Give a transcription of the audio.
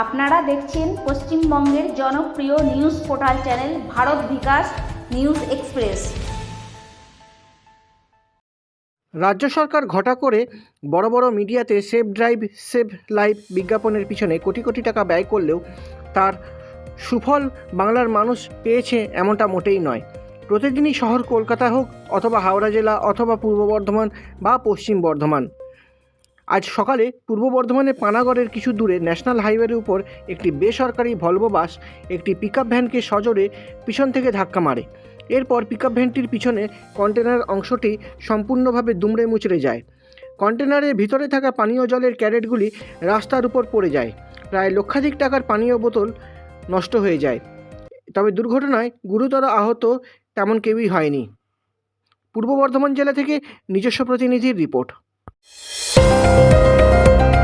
আপনারা দেখছেন পশ্চিমবঙ্গের জনপ্রিয় news portal channel Bharat Bikash news express. রাজ্য সরকার ঘটা করে বড় বড় মিডিয়াতে সেভ ড্রাইভ, সেভ লাইভ বিজ্ঞাপনের পিছনে কোটি কোটি টাকা ব্যয় করলেও তার সুফল বাংলার মানুষ পেয়েছে এমনটা মোটেই নয়। প্রতিদিনই শহর কলকাতা হোক অথবা হাওড়া জেলা অথবা পূর্ব বর্ধমান বা পশ্চিম বর্ধমান। আজ সকালে পূর্ব বর্ধমানের পানাগড়ের কিছু দূরে ন্যাশনাল হাইওয়ের উপর একটি বেসরকারি ভলভো বাস একটি পিকআপ ভ্যানকে সজোরে পিছন থেকে ধাক্কা মারে। এরপর পিকআপ ভ্যানটির পিছনে কন্টেনার অংশটি সম্পূর্ণভাবে দুমড়ে মুচড়ে যায়। কন্টেনারের ভিতরে থাকা পানীয় জলের ক্যারেটগুলি রাস্তার উপর পড়ে যায়। প্রায় লক্ষাধিক টাকার পানীয় বোতল নষ্ট হয়ে যায়। তবে দুর্ঘটনায় গুরুতর আহত তেমন কেউই হয়নি। পূর্ব বর্ধমান জেলা থেকে নিজস্ব প্রতিনিধির রিপোর্ট। Música